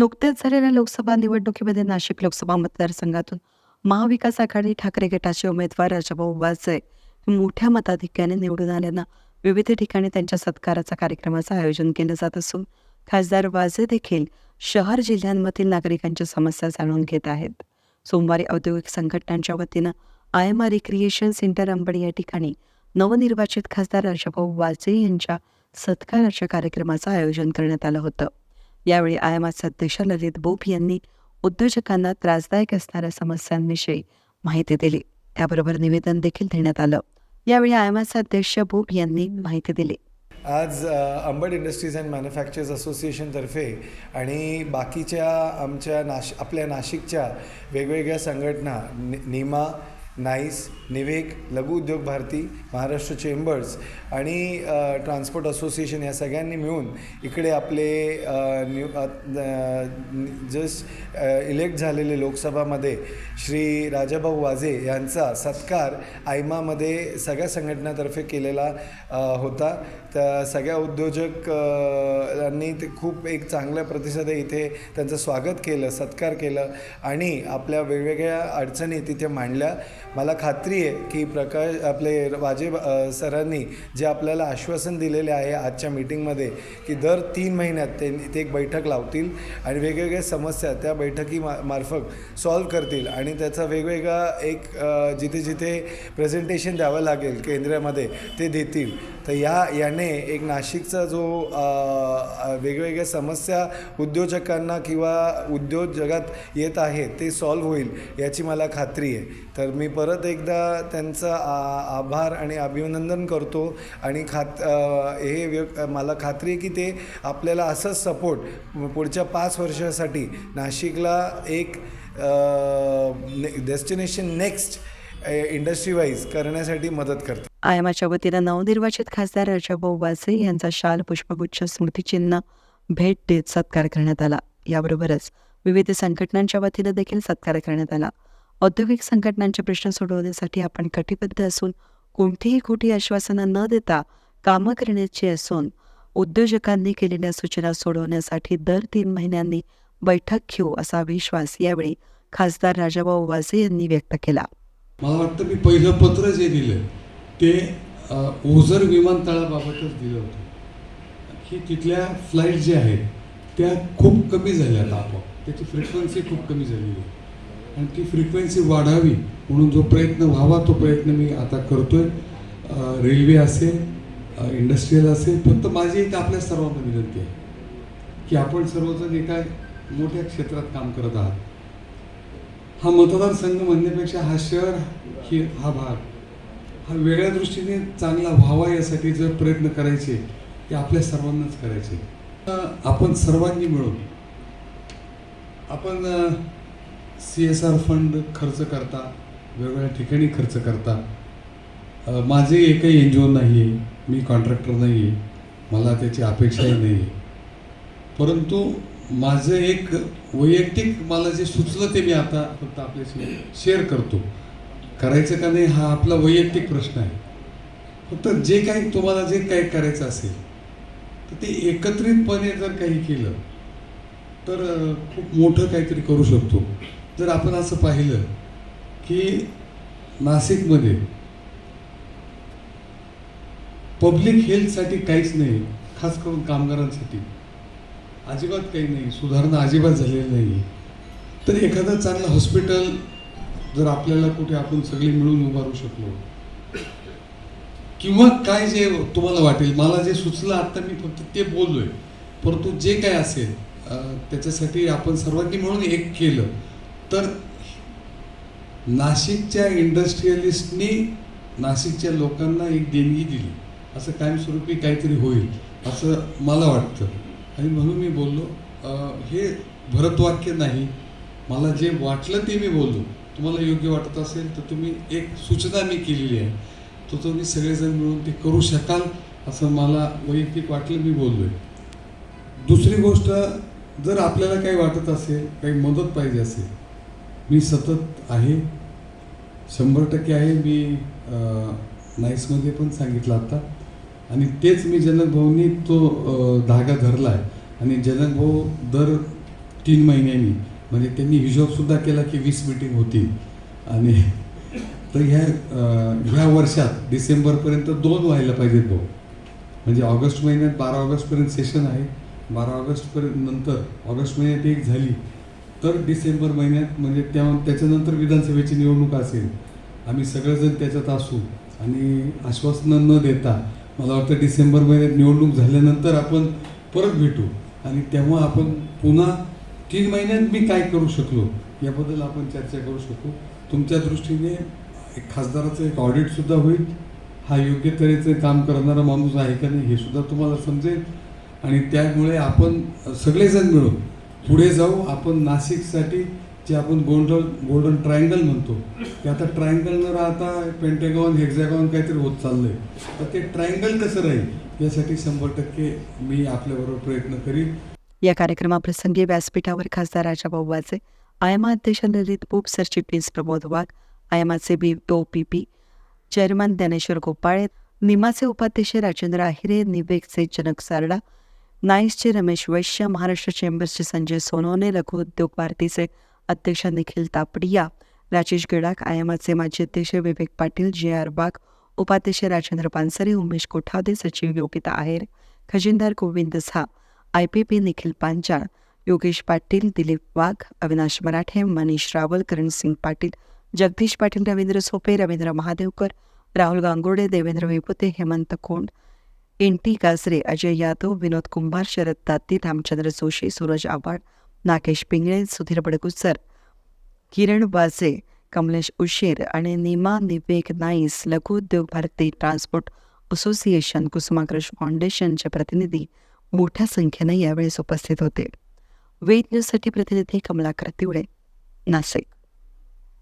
नुकत्याच झालेल्या लोकसभा निवडणुकीमध्ये नाशिक लोकसभा मतदारसंघातून महाविकास आघाडी ठाकरे गटाचे उमेदवार राजाभाऊ वाजे हे मोठ्या मताधिक्याने निवडून आल्यानं विविध ठिकाणी त्यांच्या सत्काराचा कार्यक्रमाचं आयोजन केलं जात असून खासदार वाजे देखील शहर जिल्ह्यांमधील नागरिकांच्या समस्या जाणून घेत आहेत. सोमवारी औद्योगिक संघटनांच्या वतीनं I M R recreation centre अंबडी या ठिकाणी नवनिर्वाचित खासदार राजाभाऊ वाजे यांच्या सत्काराच्या कार्यक्रमाचं आयोजन करण्यात आलं होतं. यावेळी आयमाचे अध्यक्ष ललित बोप यांनी उद्योजकांना त्रासदायक असणाऱ्या समस्यांविषयी माहिती दिली. त्याबरोबर निवेदन देखील देण्यात आलं. यावेळी आयमाचे अध्यक्ष बोप यांनी माहिती दिली. आज अंबड इंडस्ट्रीज अँड मॅन्युफॅक्चर्स असोसिएशनतर्फे आणि बाकीच्या आमच्या नाश आपल्या नाशिकच्या वेगवेगळ्या संघटना नि निमा नाईस निवेक लघु उद्योग भारती महाराष्ट्र चेंबर्स आणि ट्रान्सपोर्ट असोसिएशन या सगळ्यांनी मिळून इकडे आपले न्यू जस्ट इलेक्ट झालेले लोकसभामध्ये श्री राजाभाऊ वाजे यांचा सत्कार आयमामध्ये सगळ्या संघटनातर्फे केलेला होता. तर सगळ्या उद्योजकांनी ते खूप एक चांगल्या प्रतिसाद इथे त्यांचं स्वागत केलं सत्कार केलं आणि आपल्या वेगवेगळ्या अडचणी तिथे मांडल्या. मला खात्री आहे की प्रकाश आपले वाजे सरांनी जे आपल्याला आश्वासन दिलेले आहे आजच्या मीटिंगमध्ये की दर तीन महिन्यात ते ते एक बैठक लावतील आणि वेगवेगळ्या समस्या त्या बैठकी मा मार्फत सॉल्व करतील आणि त्याचा वेगवेगळा एक जिथे जिथे प्रेझेंटेशन द्यावं लागेल केंद्रामध्ये ते देतील. तर या याने एक नाशिकचा जो वेगवेगळ्या समस्या उद्योजकांना किंवा उद्योग जगात येत आहे ते सॉल्व होईल याची मला खात्री आहे. तर मी परत एकदा त्यांचं आ आभार आणि अभिनंदन करतो. आणि खात हे व्य मला खात्री आहे की ते आपल्याला असंच सपोर्ट पुढच्या पाच वर्षासाठी नाशिकला एक डेस्टिनेशन नेक्स्ट इंडस्ट्री वाईज करण्यासाठी मदत करतात आयमाच्या वतीनं नवनिर्वाचित खासदार राजाभाऊ वाजे यांचा शाल पुष्पगुच्छ स्मृतिचिन्ह भेट देत सत्कार करण्यात आला. याबरोबरच विविध संघटनांच्या वतीनं देखील सत्कार करण्यात आला. औद्योगिक संघटनांचे प्रश्न सोडवण्यासाठी आपण कटिबद्ध असून कोणतीही खोटी आश्वासनं न देता कामं करण्याची असून उद्योजकांनी केलेल्या सूचना सोडवण्यासाठी दर तीन महिन्यांनी बैठक घेऊ असा विश्वास यावेळी खासदार राजाभाऊ वाजे यांनी व्यक्त केला. मला वाटतं मी पहिलं पत्र जे दिलं ते ओझर विमानतळाबाबतच दिलं होतं. की तिथल्या फ्लाईट ज्या आहेत त्या खूप कमी झाल्या आता आपोआप. त्याची फ्रिक्वेन्सी खूप कमी झालेली आहे. आणि ती फ्रिक्वेन्सी वाढावी म्हणून जो प्रयत्न व्हावा तो प्रयत्न मी आता करतोय. आहे रेल्वे असेल इंडस्ट्रीयल असेल फक्त माझी एक आपल्या सर्वांना विनंती आहे की आपण सर्वजण एका मोठ्या क्षेत्रात काम करत आहात. हा मतदारसंघ म्हणण्यापेक्षा हा शहर ही हा भाग. हा वेगळ्या दृष्टीने चांगला व्हावा यासाठी जर प्रयत्न करायचे ते आपल्या सर्वांनाच करायचे. आपण सर्वांनी मिळून आपण सी एस आर फंड खर्च करता वेगवेगळ्या ठिकाणी खर्च करता. माझे एकही एन जी ओ नाही आहे मी कॉन्ट्रॅक्टर नाही आहे मला त्याची अपेक्षाही नाही आहे परंतु माझं एक वैयक्तिक मला जे सुचलं ते मी आता फक्त आपल्याशी शेअर करतो. करायचं का नाही हा आपला वैयक्तिक प्रश्न आहे. फक्त जे काही तुम्हाला जे काही करायचं असेल तर ते एकत्रितपणे जर काही केलं तर खूप मोठं काहीतरी करू शकतो. जर आपण असं पाहिलं की नाशिकमध्ये पब्लिक हेल्थसाठी काहीच नाही खास करून कामगारांसाठी. अजिबात काही नाही सुधारणा अजिबात झालेली नाही. तर एखादं चांगलं हॉस्पिटल जर आपल्याला कुठे आपण सगळे मिळून उभारू शकलो. किंवा काय जे तुम्हाला वाटेल मला जे सुचलं आता मी फक्त ते बोललोय. परंतु जे काय असेल त्याच्यासाठी आपण सर्वांनी मिळून एक केलं. तर नाशिकच्या इंडस्ट्रियलिस्टनी नाशिकच्या लोकांना एक देणगी दिली. असं कायमस्वरूपी काहीतरी होईल असं मला वाटतं. आणि म्हणून मी बोललो हे भरतवाक्य नाही. मला जे वाटलं ते मी बोललो. तुम्हाला योग्य वाटत असेल तर तुम्ही एक सूचना मी केलेली आहे. तो तुम्ही सगळेजण मिळून ते करू शकाल असं मला वैयक्तिक वाटलं मी बोललोय. दुसरी गोष्ट जर आपल्याला काही वाटत असेल काही मदत पाहिजे असेल मी सतत आहे. शंभर टक्के आहे. मी नाईसमध्ये पण सांगितलं आता. आणि तेच मी जनकभाऊनी तो धागा धरला आहे आणि जनकभाऊ दर तीन महिन्यांनी म्हणजे त्यांनी हिशोबसुद्धा केला की वीस मिटिंग होतील. आणि तर ह्या ह्या वर्षात डिसेंबरपर्यंत दोन व्हायला पाहिजेत भाऊ. म्हणजे ऑगस्ट महिन्यात बारा ऑगस्टपर्यंत सेशन आहे. बारा ऑगस्टपर्यंत नंतर ऑगस्ट महिन्यात एक झाली. तर डिसेंबर महिन्यात म्हणजे त्या त्याच्यानंतर विधानसभेची निवडणूक असेल आम्ही सगळेजण त्याच्यात असू आणि आश्वासनं न देता मला वाटतं डिसेंबर महिन्यात निवडणूक झाल्यानंतर आपण परत भेटू. आणि तेव्हा आपण पुन्हा तीन महिन्यात मी काय करू शकलो याबद्दल आपण चर्चा करू शकू. तुमच्या दृष्टीने एक खासदाराचं एक ऑडिटसुद्धा होईल. हा योग्य तऱ्हेचं काम करणारा माणूस आहे का नाही हे सुद्धा तुम्हाला समजेल. आणि त्यामुळे आपण सगळेजण मिळून पुढे जाऊ आपण नाशिकसाठी जे आपण गोल्डन गोल्डन ट्रायंगल म्हणतो ते आता ट्रायंगल न राहता पेंटेगॉन हेक्झॅगॉन काहीतरी होत चाललंय. तर ते ट्रायंगल कसं राहील यासाठी शंभर टक्के मी आपल्याबरोबर प्रयत्न करीन. या कार्यक्रमाप्रसंगी व्यासपीठावर खासदार राजाभाऊ वाजे आयमा अध्यक्ष ललित पोप सरचिटणीस Pramod Wagh आयमाचे B O P P chairman Dnyaneshwar Gopale निमाचे उपाध्यक्ष राजेंद्र आहिरे निवेकचे जनक सारडा नाईसचे रमेश वैश्य महाराष्ट्र चेंबर्सचे संजय सोनवणे लघु उद्योग भारतीचे अध्यक्ष निखिल तापडिया राजेश गिडाक आयमाचे माजी अध्यक्ष विवेक पाटील जे आर बाग उपाध्यक्ष राजेंद्र पानसरे उमेश कोठावदे सचिव योगिता आहेर खजिनदार Govind Jha I P P Nikhil Panchal Yogesh Patil Dilip Wagh Avinash Marathe Manish Rawal Karansingh Patil Jagdish Patil Ravindra Sope Ravindra Mahadevkar Rahul Gangurde Devendra Vipute Hemant Kond N T Gajre Ajay Yadav Vinod Kumbhar Sharad Tatti Ramchandra Joshi Suraj Awhad Nagesh Pingale Sudhir Badgujar Kiran Waje Kamlesh Ushir आणि Nima निवेक nice लघु Udyog Bharti transport association Kusumagraj फाउंडेशनचे प्रतिनिधी मोठ्या संख्येने यावेळेस उपस्थित होते. वेद न्यूजसाठी प्रतिनिधी कमलाकर तिवडे नाशिक.